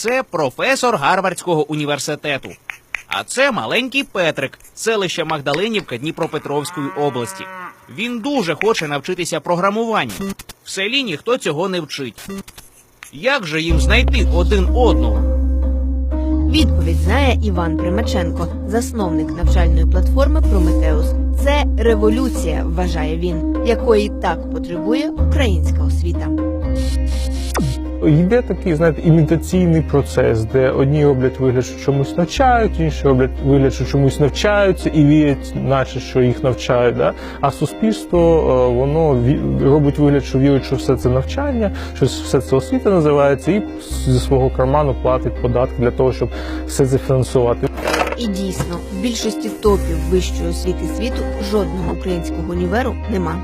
Це професор Гарвардського університету. А це маленький Петрик, селище Магдалинівка Дніпропетровської області. Він дуже хоче навчитися програмуванню. В селі ніхто цього не вчить. Як же їм знайти один одного? Відповідь знає Іван Примаченко, засновник навчальної платформи Прометеус. Це революція, вважає він, якої так потребує українська освіта. Йде такий, знаєте, імітаційний процес, де одні роблять вигляд, що чомусь навчають, інші роблять вигляд, що чомусь навчаються і вірять, наче що їх навчають. Да? А суспільство е, воно робить вигляд, що вірить, що все це навчання, що все це освіта називається, і зі свого карману платить податки для того, щоб все це фінансувати. І дійсно, в більшості топів вищої освіти світу жодного українського універу нема.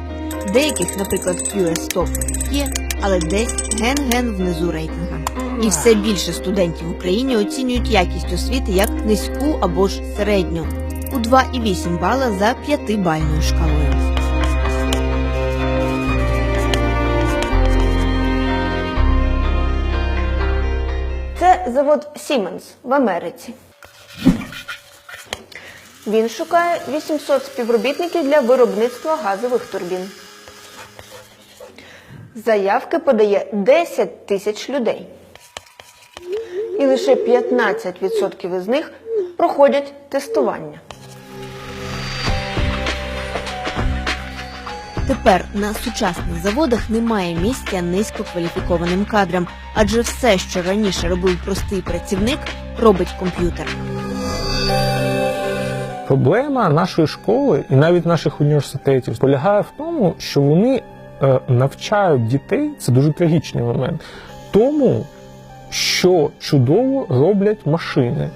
Деяких, наприклад, QS Top є, але десь ген-ген внизу рейтинга. І все більше студентів в Україні оцінюють якість освіти як низьку або ж середню у 2,8 бала за 5-бальною шкалою. Це завод Siemens в Америці. Він шукає 800 співробітників для виробництва газових турбін. Заявки подає 10 тисяч людей. І лише 15% із них проходять тестування. Тепер на сучасних заводах немає місця низькокваліфікованим кадрам, адже все, що раніше робив простий працівник, робить комп'ютер. Проблема нашої школи і навіть наших університетів полягає в тому, що вони навчають дітей, це дуже трагічний момент, тому, що чудово роблять машини.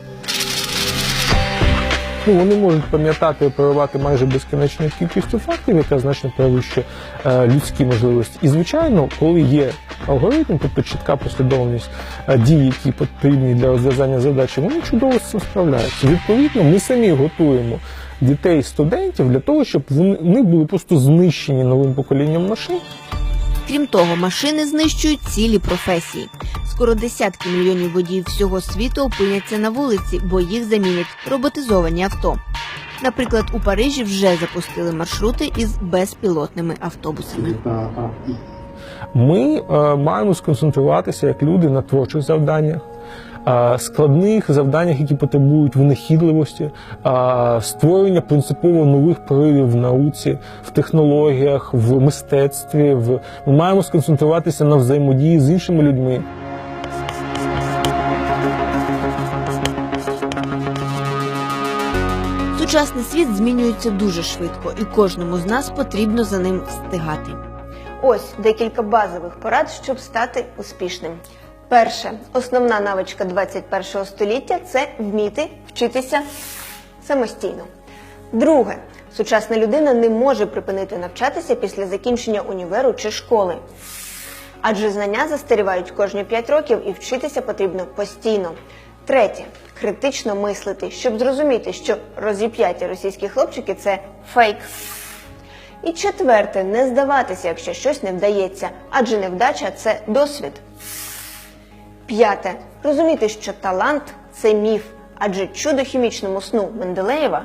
Ну, вони можуть пам'ятати і оперувати майже безкінечною кількістю фактів, яка значно перевищує е, людські можливості. І звичайно, коли є алгоритм, тобто чітка послідовність е, дій, які потрібні для розв'язання задачі, вони чудово з цим справляються. Відповідно, ми самі готуємо дітей, студентів для того, щоб вони були просто знищені новим поколінням машин. Крім того, машини знищують цілі професії. Скоро десятки мільйонів водіїв всього світу опиняться на вулиці, бо їх замінять роботизовані авто. Наприклад, у Парижі вже запустили маршрути із безпілотними автобусами. Ми е, маємо сконцентруватися як люди на творчих завданнях. Складних завданнях, які потребують винахідливості, створення принципово нових проявів в науці, в технологіях, в мистецтві. В ми маємо сконцентруватися на взаємодії з іншими людьми. Сучасний світ змінюється дуже швидко, і кожному з нас потрібно за ним встигати. Ось декілька базових порад, щоб стати успішним. Перше, основна навичка 21 століття це вміти вчитися самостійно. Друге, сучасна людина не може припинити навчатися після закінчення універу чи школи. Адже знання застарівають кожні 5 років і вчитися потрібно постійно. Третє критично мислити, щоб зрозуміти, що розіп'яті російські хлопчики це фейк. І четверте, не здаватися, якщо щось не вдається, адже невдача це досвід. П'яте розуміти, що талант це міф, адже чудо хімічному сну Менделеєва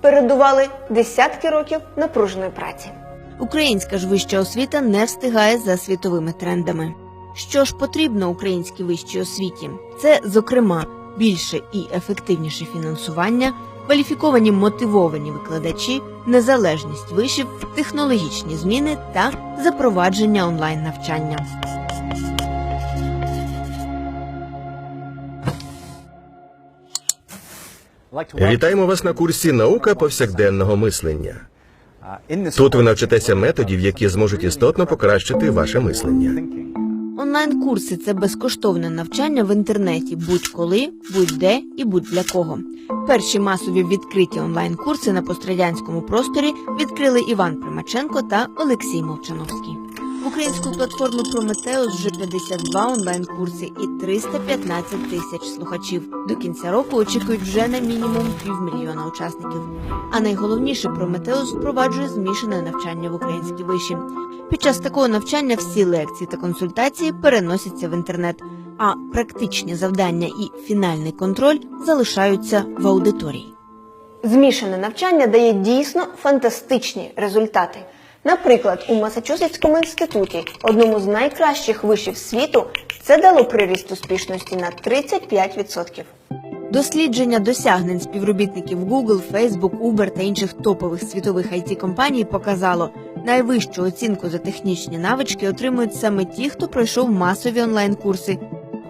передували десятки років напруженої праці. Українська ж вища освіта не встигає за світовими трендами. Що ж потрібно українській вищій освіті? Це, зокрема, більше і ефективніше фінансування, кваліфіковані мотивовані викладачі, незалежність вишів, технологічні зміни та запровадження онлайн навчання. Вітаємо вас на курсі Наука повсякденного мислення. Тут ви навчитеся методів, які зможуть істотно покращити ваше мислення. Онлайн-курси це безкоштовне навчання в інтернеті будь-коли, будь-де і будь-для кого. Перші масові відкриті онлайн-курси на пострадянському просторі відкрили Іван Примаченко та Олексій Мовчановський. В українську платформу Прометеус вже 52 онлайн-курси і 315 тисяч слухачів. До кінця року очікують вже на мінімум півмільйона учасників. А найголовніше Прометеус впроваджує змішане навчання в українській виші. Під час такого навчання всі лекції та консультації переносяться в інтернет. а практичні завдання і фінальний контроль залишаються в аудиторії. Змішане навчання дає дійсно фантастичні результати. Наприклад, у Масачусетському інституті, одному з найкращих вишів світу, це дало приріст успішності на 35%. Дослідження досягнень співробітників Google, Facebook, Uber та інших топових світових it компаній показало, найвищу оцінку за технічні навички отримують саме ті, хто пройшов масові онлайн-курси,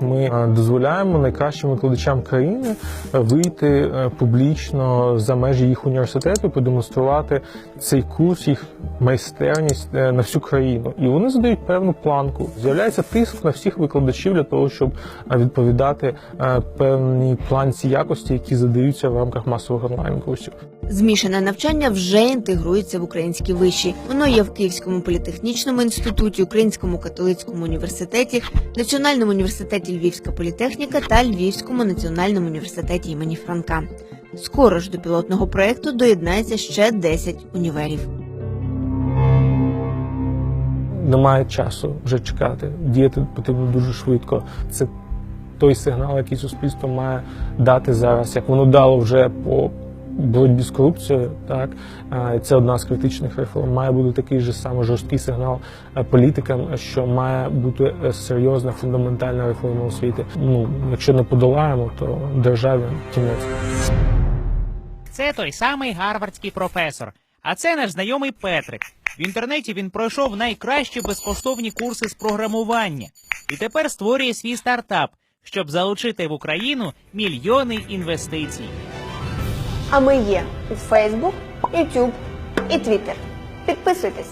Ми е, дозволяємо найкращим викладачам країни е, вийти е, публічно за межі їх університету, продемонструвати цей курс, їх майстерність на всю країну. І вони задають певну планку. З'являється тиск на всіх викладачів для того, щоб відповідати певній планці якості, які задаються в рамках масових онлайн курсів. Змішане навчання вже інтегрується в українські виші. Воно є в Київському політехнічному інституті, Українському католицькому університеті, Національному університеті Львівська політехніка та Львівському національному університеті імені Франка. Скоро ж до пілотного проекту доєднається ще 10 універів. Немає часу вже чекати. Діяти потрібно дуже швидко. Це той сигнал, який суспільство має дати зараз, як воно дало вже по боротьбі з корупцією. Так це одна з критичних реформ. Має бути такий же саме жорсткий сигнал е, політикам, що має бути е, серйозна фундаментальна реформа освіти. Ну якщо не подолаємо, то державі кінець. Це той самий гарвардський професор. А це наш знайомий Петрик. В інтернеті він пройшов найкращі безкоштовні курси з програмування і тепер створює свій стартап, щоб залучити в Україну мільйони інвестицій. А ми є у Facebook, YouTube і Twitter. Підписуйтесь.